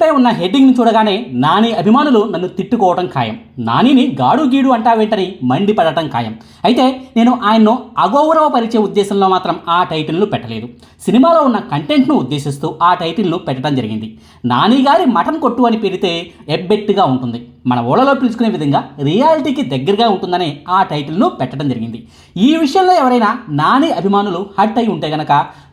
పై ఉన్న హెడ్డింగ్ని చూడగానే నాని అభిమానులు నన్ను తిట్టుకోవటం ఖాయం. నానిని గాడు గీడు అంటావేంటని మండిపడటం ఖాయం. అయితే నేను ఆయన్ను అగౌరవపరిచే ఉద్దేశంలో మాత్రం ఆ టైటిల్ను పెట్టలేదు. సినిమాలో ఉన్న కంటెంట్ను ఉద్దేశిస్తూ ఆ టైటిల్ను పెట్టడం జరిగింది. నాని గారి మటన్ కొట్టు అని పెడితే ఎబ్బెట్టుగా ఉంటుంది. మన ఓళ్ళలో పిలుచుకునే విధంగా రియాలిటీకి దగ్గరగా ఉంటుందని ఆ టైటిల్ను పెట్టడం జరిగింది. ఈ విషయంలో ఎవరైనా నాని అభిమానులు హట్ అయి ఉంటే గనక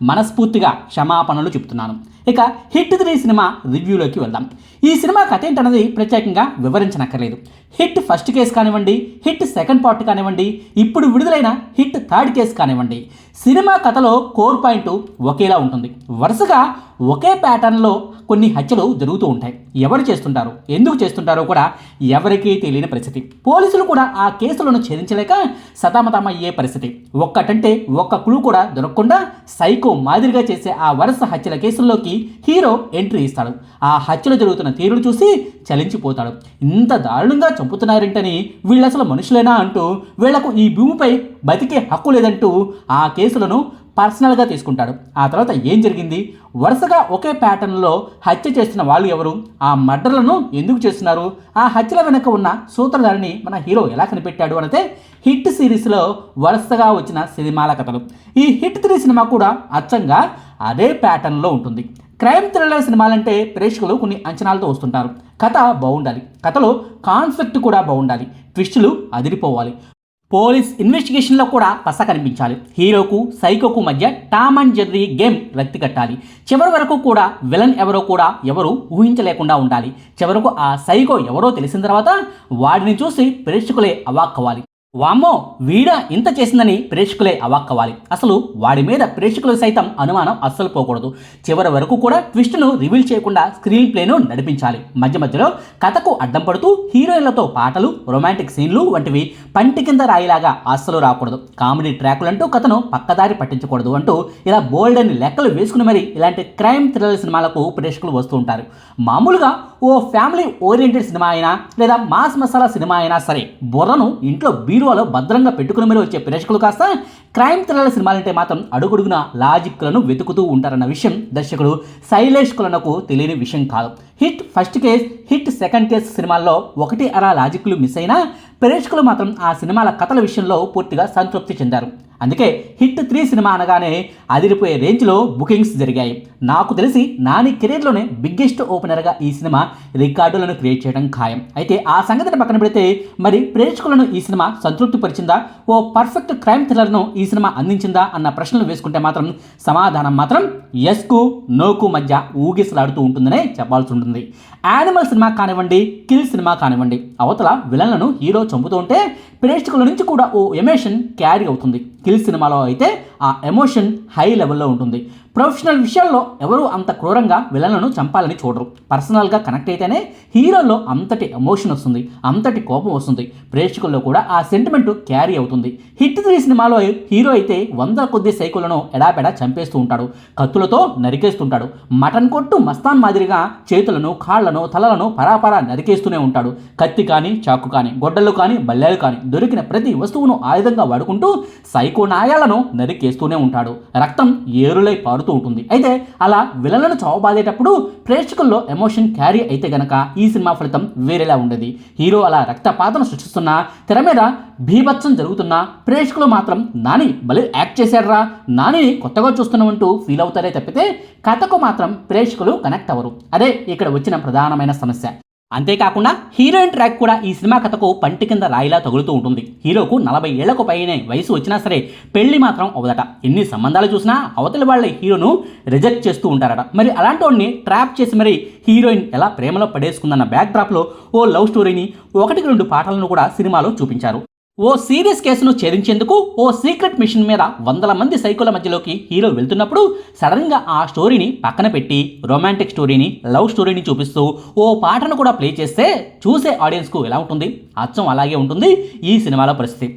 మనస్ఫూర్తిగా క్షమాపణలు చెప్తున్నాను ఇక హిట్ త్రీ సినిమా రివ్యూలోకి వెళ్దాం. ఈ సినిమా కథ ఏంటన్నది ప్రత్యేకంగా వివరించనక్కర్లేదు. హిట్ ఫస్ట్ కేసు కానివ్వండి హిట్ సెకండ్ పార్ట్ కానివ్వండి ఇప్పుడు విడుదలైన హిట్ థర్డ్ కేసు కానివ్వండి. సినిమా కథలో కోర్ పాయింట్ ఒకేలా ఉంటుంది. వరుసగా ఒకే ప్యాటర్న్లో కొన్ని హత్యలు జరుగుతూ ఉంటాయి. ఎవరు చేస్తుంటారు? ఎందుకు చేస్తుంటారో కూడా ఎవరికీ తెలియని పరిస్థితి. పోలీసులు కూడా ఆ కేసులను ఛేదించలేక సతమతమయ్యే పరిస్థితి. ఒక్కటంటే ఒక్క క్లూ కూడా దొరకకుండా సైకో మాదిరిగా చేసే ఆ వరుస హత్యల కేసుల్లోకి హీరో ఎంట్రీ ఇస్తాడు. ఆ హత్యలు జరుగుతున్న తీరును చూసి చలించిపోతాడు. ఇంత దారుణంగా చంపుతున్నారేంటని వీళ్ళు అసలు మనుషులేనా అంటూ వీళ్ళకు ఈ భూమిపై బతికే హక్కు లేదంటూ ఆ కేసులను పర్సనల్గా తీసుకుంటాడు. ఆ తర్వాత ఏం జరిగింది? వరుసగా ఒకే ప్యాటర్న్లో హత్య చేస్తున్న వాళ్ళు ఎవరు? ఆ మర్డర్లను ఎందుకు చేస్తున్నారు? ఆ హత్యల వెనుక ఉన్న సూత్రధారిని మన హీరో ఎలా కనిపెట్టాడు అనితే హిట్ సిరీస్లో వరుసగా వచ్చిన సినిమాల కథలు. ఈ హిట్ త్రీ సినిమా కూడా అచ్చంగా అదే ప్యాటర్న్లో ఉంటుంది. క్రైమ్ థ్రిల్లర్ సినిమాలంటే ప్రేక్షకులు కొన్ని అంచనాలతో వస్తుంటారు. కథ బాగుండాలి. కథలో కాన్ఫ్లిక్ట్ కూడా బాగుండాలి. ట్విస్టులు అదిరిపోవాలి. పోలీస్ ఇన్వెస్టిగేషన్లో కూడా పస కనిపించాలి. హీరోకు సైకోకు మధ్య టామ్ అండ్ జెర్రీ గేమ్ రక్తి కట్టాలి. చివరి వరకు కూడా విలన్ ఎవరో కూడా ఎవరు ఊహించలేకుండా ఉండాలి. చివరకు ఆ సైకో ఎవరో తెలిసిన తర్వాత వాడిని చూసి ప్రేక్షకులే అవాక్కవాలి వామ్మో వీడ ఇంత చేసిందని ప్రేక్షకులే అవాక్కవాలి. అసలు వాడి మీద ప్రేక్షకులు సైతం అనుమానం అస్సలు పోకూడదు. చివరి వరకు కూడా ట్విస్ట్ను రివీల్ చేయకుండా స్క్రీన్ ప్లేను నడిపించాలి. మధ్య మధ్యలో కథకు అడ్డం పడుతూ హీరోయిన్లతో పాటలు రొమాంటిక్ సీన్లు వంటివి పంటి కింద రాయిలాగా అస్సలు రాకూడదు. కామెడీ ట్రాకులంటూ కథను పక్కదారి పట్టించకూడదు అంటూ ఇలా బోల్డ్ అని లెక్కలు వేసుకుని మరి ఇలాంటి క్రైమ్ థ్రిల్లర్ సినిమాలకు ప్రేక్షకులు వస్తూ ఉంటారు. మామూలుగా ఓ ఫ్యామిలీ ఓరియంటెడ్ సినిమా అయినా లేదా మాస్ మసాలా సినిమా అయినా సరే బుర్రను ఇంట్లో బీరువాలో భద్రంగా పెట్టుకుని మరీ వచ్చే ప్రేక్షకులు కాస్త క్రైమ్ థ్రిల్లర్ సినిమాలంటే మాత్రం అడుగుడుగున లాజిక్లను వెతుకుతూ ఉంటారన్న విషయం దర్శకుడు శైలేష్ కులనకు తెలియని విషయం కాదు. Hit first case hit second case సినిమాల్లో ఒకటి అలా లాజిక్లు మిస్ అయినా ప్రేక్షకులు మాత్రం ఆ సినిమాల కథల విషయంలో పూర్తిగా సంతృప్తి చెందారు. అందుకే హిట్ త్రీ సినిమా అనగానే అదిరిపోయే రేంజ్లో బుకింగ్స్ జరిగాయి. నాకు తెలిసి నాని కెరీర్లోనే బిగ్గెస్ట్ ఓపెనర్గా ఈ సినిమా రికార్డులను క్రియేట్ చేయడం ఖాయం. అయితే ఆ సంగతిని పక్కన పెడితే మరి ప్రేక్షకులను ఈ సినిమా సంతృప్తి పరిచిందా ఓ పర్ఫెక్ట్ క్రైమ్ థ్రిల్లర్ను ఈ సినిమా అందించిందా? అన్న ప్రశ్నలు వేసుకుంటే మాత్రం సమాధానం మాత్రం ఎస్కు నోకు మధ్య ఊగిసలాడుతూ ఉంటుందనే చెప్పాల్సి ఉంటుంది. యానిమల్ సినిమా కానివ్వండి కిల్ సినిమా కానివ్వండి అవతల విలన్లను హీరో చంపుతూ ఉంటే ప్రేక్షకుల నుంచి కూడా ఓ ఎమోషన్ క్యారీ అవుతుంది. కిల్ సినిమాలో అయితే ఆ ఎమోషన్ హై లెవెల్లో ఉంటుంది. ప్రొఫెషనల్ విషయాల్లో ఎవరు అంత క్రూరంగా విలన్లను చంపాలని చూడరు. పర్సనల్గా కనెక్ట్ అయితేనే హీరోల్లో అంతటి ఎమోషన్ వస్తుంది అంతటి కోపం వస్తుంది. ప్రేక్షకుల్లో కూడా ఆ సెంటిమెంట్ క్యారీ అవుతుంది. హిట్ త్రీ సినిమాలో హీరో అయితే వందల కొద్ది సైకులను ఎడాపెడా చంపేస్తూ ఉంటాడు. కత్తులతో నరికేస్తుంటాడు. మటన్ కొట్టు మస్తాన్ మాదిరిగా చేతులను కాళ్ళను తలలను పరాపరా నరికేస్తూనే ఉంటాడు. కత్తి కానీ చాకు కానీ గొడ్డలు కానీ బల్లెలు కానీ దొరికిన ప్రతి వస్తువును ఆయుధంగా వాడుకుంటూ సైకో నాయాలను చేస్తూనే ఉంటాడు. రక్తం ఏరులై పారుతూ ఉంటుంది. అయితే అలా విలన్లను చావబాదేటప్పుడు ప్రేక్షకుల్లో ఎమోషన్ క్యారీ అయితే గనక ఈ సినిమా ఫలితం వేరేలా ఉండేది. హీరో అలా రక్తపాతను సృష్టిస్తున్నా తెర మీద భీభత్సం జరుగుతున్నా ప్రేక్షకులు మాత్రం నాని భలే యాక్ట్ చేశాడ్రా నానిని కొత్తగా చూస్తున్నామంటూ ఫీల్ అవుతారే తప్పితే కథకు మాత్రం ప్రేక్షకులు కనెక్ట్ అవ్వరు. అదే ఇక్కడ వచ్చిన ప్రధానమైన సమస్య. అంతేకాకుండా హీరోయిన్ ట్రాక్ కూడా ఈ సినిమా కథకు పంటి కింద రాయిలా తగులుతూ ఉంటుంది. హీరోకు నలభై ఏళ్ళకు పైనే వయసు వచ్చినా సరే పెళ్ళి మాత్రం అవదట ఎన్ని సంబంధాలు చూసినా అవతలి వాళ్ళ హీరోను రిజెక్ట్ చేస్తూ ఉంటారట. మరి అలాంటి వాడిని ట్రాప్ చేసి మరి హీరోయిన్ ఎలా ప్రేమలో పడేసుకుందన్న బ్యాక్ డ్రాప్లో ఓ లవ్ స్టోరీని ఒకటికి రెండు పాటలను కూడా సినిమాలో చూపించారు. ఓ సీరియస్ కేసును ఛేదించేందుకు ఓ సీక్రెట్ మిషన్ మీద వందల మంది సైకోల మధ్యలోకి హీరో వెళ్తున్నప్పుడు సడన్గా ఆ స్టోరీని పక్కన పెట్టి రొమాంటిక్ స్టోరీని లవ్ స్టోరీని చూపిస్తూ ఓ పాటను కూడా ప్లే చేస్తే చూసే ఆడియన్స్కు ఎలా ఉంటుంది? అచ్చం అలాగే ఉంటుంది ఈ సినిమాలో పరిస్థితి.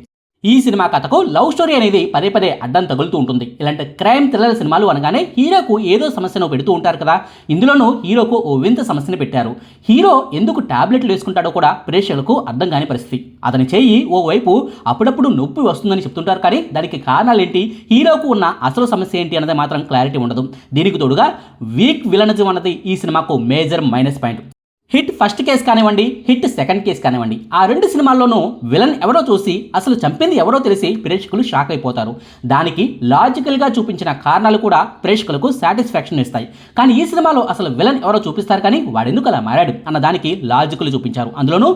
ఈ సినిమా కథకు లవ్ స్టోరీ అనేది పదే పదే అడ్డం తగులుతూ ఉంటుంది. ఇలాంటి క్రైమ్ థ్రిల్లర్ సినిమాలు అనగానే హీరోకు ఏదో సమస్యను పెడుతూ ఉంటారు కదా. ఇందులోనూ హీరోకు ఓ వింత సమస్యను పెట్టారు. హీరో ఎందుకు టాబ్లెట్లు వేసుకుంటాడో కూడా ప్రేక్షకులకు అర్థం కాని పరిస్థితి. అతని చేయి ఓ వైపు అప్పుడప్పుడు నొప్పి వస్తుందని చెప్తుంటారు కానీ దానికి కారణాలు ఏంటి హీరోకు ఉన్న అసలు సమస్య ఏంటి అన్నది మాత్రం క్లారిటీ ఉండదు. దీనికి తోడుగా వీక్ విలనిజం అన్నది ఈ సినిమాకు major minus point. Hit first case కానివ్వండి హిట్ సెకండ్ కేసు కానివ్వండి. ఆ రెండు సినిమాల్లోనూ విలన్ ఎవరో చూసి అసలు చంపింది ఎవరో తెలిసి ప్రేక్షకులు షాక్ అయిపోతారు. దానికి లాజికల్గా చూపించిన కారణాలు కూడా ప్రేక్షకులకు సాటిస్ఫాక్షన్ ఇస్తాయి. కానీ ఈ సినిమాలో అసలు విలన్ ఎవరో చూపిస్తారు కానీ వాడెందుకు అలా మారాడు? అన్న దానికి లాజికల్ చూపించారు. అందులోనూ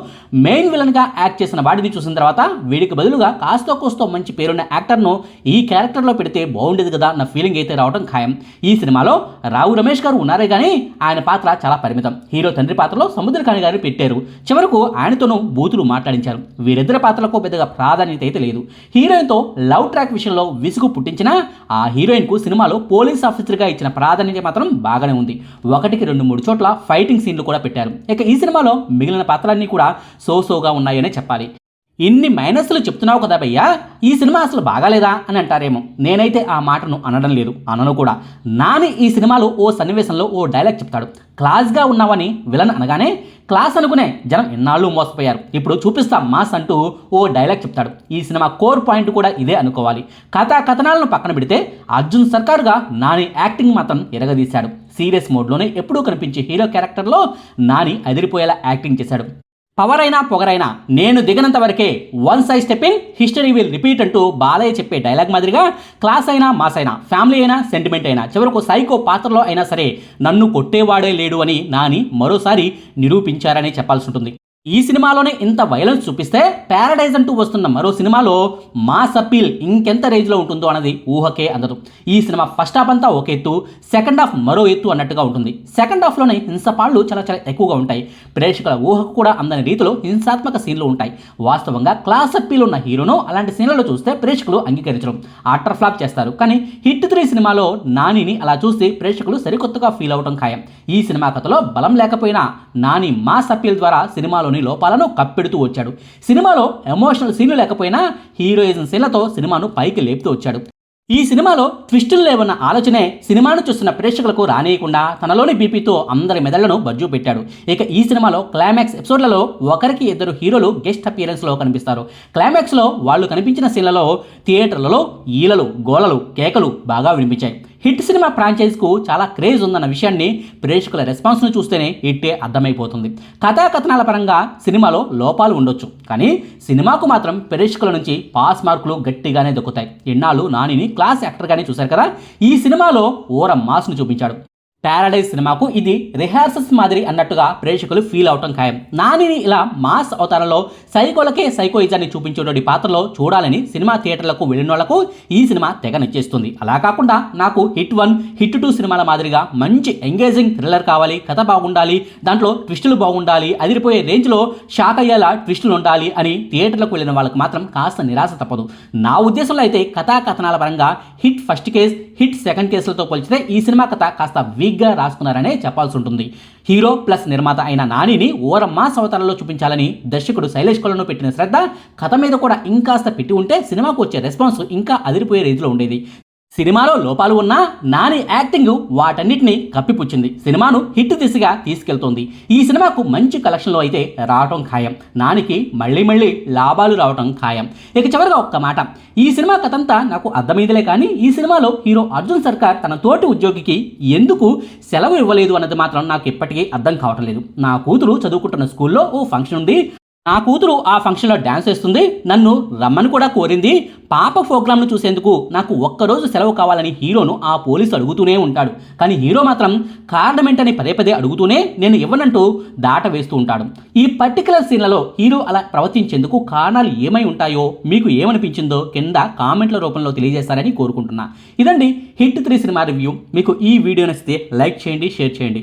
మెయిన్ విలన్గా యాక్ట్ చేసిన వాడిని చూసిన తర్వాత వీడికి బదులుగా కాస్తో కోస్తో మంచి పేరున్న యాక్టర్ను ఈ క్యారెక్టర్లో పెడితే బాగుండేది కదా అన్న ఫీలింగ్ అయితే రావడం ఖాయం. ఈ సినిమాలో రావు రమేష్ గారు ఉన్నారే కానీ ఆయన పాత్ర చాలా పరిమితం. హీరో తండ్రి పాత్రలో సముద్రకాని గారిని పెట్టారు. చివరకు ఆయనతోనూ బూతులు మాట్లాడించారు. వీరిద్దరి పాత్రలకు పెద్దగా ప్రాధాన్యత అయితే లేదు. హీరోయిన్తో లవ్ ట్రాక్ విషయంలో విసుగు పుట్టించినా ఆ హీరోయిన్కు సినిమాలో పోలీస్ ఆఫీసర్గా ఇచ్చిన ప్రాధాన్యత మాత్రం బాగానే ఉంది. ఒకటికి రెండు మూడు చోట్ల ఫైటింగ్ సీన్లు కూడా పెట్టారు. ఇక ఈ సినిమాలో మిగిలిన పాత్రలన్నీ కూడా సోసోగా ఉన్నాయనే చెప్పాలి. ఇన్ని మైనస్లు చెప్తున్నావు కదా భయ్యా? ఈ సినిమా అసలు బాగాలేదా? అని అంటారేమో. నేనైతే ఆ మాటను అనడం లేదు అనను కూడా. నాని ఈ సినిమాలో ఓ సన్నివేశంలో ఓ డైలాగ్ చెప్తాడు. క్లాస్గా ఉన్నావని విలన్ అనగానే క్లాస్ అనుకునే జనం ఎన్నాళ్ళు మోసపోయారు. ఇప్పుడు చూపిస్తాం మాస్ అంటూ ఓ డైలాగ్ చెప్తాడు. ఈ సినిమా కోర్ పాయింట్ కూడా ఇదే అనుకోవాలి. కథా కథనాలను పక్కన పెడితే అర్జున్ సర్కార్గా నాని యాక్టింగ్ మాత్రం ఎరగదీశాడు. సీరియస్ మోడ్లోనే ఎప్పుడూ కనిపించే హీరో క్యారెక్టర్లో నాని అదిరిపోయేలా యాక్టింగ్ చేశాడు. పవర్ అయినా పొగరైనా నేను దిగనంత వరకే one size stepping history will repeat అంటూ బాలయ్య చెప్పే డైలాగ్ మాదిరిగా క్లాస్ అయినా మాస్ అయినా ఫ్యామిలీ అయినా సెంటిమెంట్ అయినా చివరకు సైకో పాత్రలో అయినా సరే నన్ను కొట్టేవాడే లేడు అని నాని మరోసారి నిరూపించారని చెప్పాల్సి ఉంటుంది. ఈ సినిమాలోనే ఇంత వైలెన్స్ చూపిస్తే ప్యారడైజ్ అంటూ వస్తున్న మరో సినిమాలో మాస్ అప్పీల్ ఇంకెంత రేంజ్లో ఉంటుందో అన్నది ఊహకే అందదు. ఈ సినిమా ఫస్ట్ హాఫ్ అంతా ఒక ఎత్తు సెకండ్ హాఫ్ మరో ఎత్తు అన్నట్టుగా ఉంటుంది. సెకండ్ హాఫ్లోనే హింసపాళ్ళు చాలా చాలా ఎక్కువగా ఉంటాయి. ప్రేక్షకుల ఊహకు కూడా అందని రీతిలో హింసాత్మక సీన్లు ఉంటాయి. వాస్తవంగా క్లాస్ అప్పీల్ ఉన్న హీరోను అలాంటి సీన్లలో చూస్తే ప్రేక్షకులు అంగీకరించడం ఆటర్ ఫ్లాప్ చేస్తారు. కానీ హిట్ త్రీ సినిమాలో నానిని అలా చూసి ప్రేక్షకులు సరికొత్తగా ఫీల్ అవడం ఖాయం. ఈ సినిమా కథలో బలం లేకపోయినా నాని మాస్ అప్పీల్ ద్వారా సినిమాలోని లోపాలను కప్పెడుతూ వచ్చాడు. సినిమాలో ఎమోషనల్ సీన్లు లేకపోయినా హీరోయిజం సీన్లతో సినిమాను పైకి లేపుతూ వచ్చాడు. ఈ సినిమాలో ట్విస్టులు లేవన్న ఆలోచనే సినిమాను చూస్తున్న ప్రేక్షకులకు రానియకుండా తనలోని బీపీతో అందరి మెదళ్ళను బజ్జు పెట్టాడు. ఇక ఈ సినిమాలో క్లైమాక్స్ ఎపిసోడ్లలో ఒకరికి ఇద్దరు హీరోలు గెస్ట్ అపియరెన్స్లో కనిపిస్తారు. క్లైమాక్స్లో వాళ్ళు కనిపించిన సీన్లలో థియేటర్లలో ఈలలు గోలలు కేకలు బాగా వినిపించాయి. హిట్ సినిమా ఫ్రాంచైజ్కు చాలా క్రేజ్ ఉందన్న విషయాన్ని ప్రేక్షకుల రెస్పాన్స్ను చూస్తేనే ఇట్టే అర్థమైపోతుంది. కథాకథనాల పరంగా సినిమాలో లోపాలు ఉండొచ్చు. కానీ సినిమాకు మాత్రం ప్రేక్షకుల నుంచి పాస్ మార్కులు గట్టిగానే దొక్కుతాయి. ఎన్నాళ్ళు నానిని క్లాస్ యాక్టర్గానే చూశారు కదా? ఈ సినిమాలో ఓర మాస్ను చూపించాడు. ప్యారడైజ్ సినిమాకు ఇది రిహార్సల్స్ మాదిరి అన్నట్టుగా ప్రేక్షకులు ఫీల్ అవటం ఖాయం. నానిని ఇలా మాస్ అవతారంలో సైకోలకే సైకోయిజాన్ని చూపించేటువంటి పాత్రలో చూడాలని సినిమా థియేటర్లకు వెళ్ళిన వాళ్ళకు ఈ సినిమా తెగ నచ్చేస్తుంది. అలా కాకుండా నాకు హిట్ వన్ హిట్ టూ సినిమాల మాదిరిగా మంచి ఎంగేజింగ్ థ్రిల్లర్ కావాలి కథ బాగుండాలి దాంట్లో ట్విస్టులు బాగుండాలి అదిరిపోయే రేంజ్లో షాక్ అయ్యేలా ట్విస్టులు ఉండాలి అని థియేటర్లకు వెళ్ళిన వాళ్ళకి మాత్రం కాస్త నిరాశ తప్పదు. నా ఉద్దేశంలో అయితే కథా కథనాల పరంగా hit first case hit second కేసులతో పోల్చితే ఈ సినిమా కథ కాస్త వీక్ సరిగ్గా రాసుకున్నారనే చెప్పాల్సి ఉంటుంది హీరో ప్లస్ నిర్మాత అయిన నానిని ఓర మాస్ అవతారంలో చూపించాలని దర్శకుడు శైలేష్ కొలను పెట్టిన శ్రద్ధ కథ మీద కూడా ఇంకాస్త పెట్టి ఉంటే సినిమాకు వచ్చే రెస్పాన్స్ ఇంకా అదిరిపోయే రీతిలో ఉండేది. సినిమాలో లోపాలు ఉన్నా నాని యాక్టింగ్ వాటన్నిటిని కప్పిపుచ్చింది. సినిమాను హిట్ దిశగా తీసుకెళ్తోంది. ఈ సినిమాకు మంచి కలెక్షన్లో అయితే రావటం ఖాయం. నానికి మళ్ళీ మళ్ళీ లాభాలు రావటం ఖాయం. ఇక చివరిగా ఒక్క మాట. ఈ సినిమా కథంతా నాకు అర్థమైందిలే కానీ ఈ సినిమాలో హీరో అర్జున్ సర్కార్ తన తోటి ఉద్యోగికి ఎందుకు సెలవు ఇవ్వలేదు అన్నది మాత్రం నాకు ఇప్పటికీ అర్థం కావటం లేదు. నా కూతురు చదువుకుంటున్న స్కూల్లో ఓ ఫంక్షన్ ఉంది. నా కూతురు ఆ ఫంక్షన్లో డ్యాన్స్ వేస్తుంది నన్ను రమ్మని కూడా కోరింది. పాప ప్రోగ్రామ్ను చూసేందుకు నాకు ఒక్కరోజు సెలవు కావాలని హీరోను ఆ పోలీసు అడుగుతూనే ఉంటాడు. కానీ హీరో మాత్రం కారణం ఏంటని పదే పదే అడుగుతూనే నేను ఇవ్వనంటూ దాట వేస్తూ ఉంటాడు. ఈ పర్టికులర్ సీన్లలో హీరో అలా ప్రవర్తించేందుకు కారణాలు ఏమై ఉంటాయో మీకు ఏమనిపించిందో కింద కామెంట్ల రూపంలో తెలియజేస్తారని కోరుకుంటున్నా. ఇదండి హిట్ త్రీ సినిమా రివ్యూ. మీకు ఈ వీడియో నచ్చితే లైక్ చేయండి షేర్ చేయండి.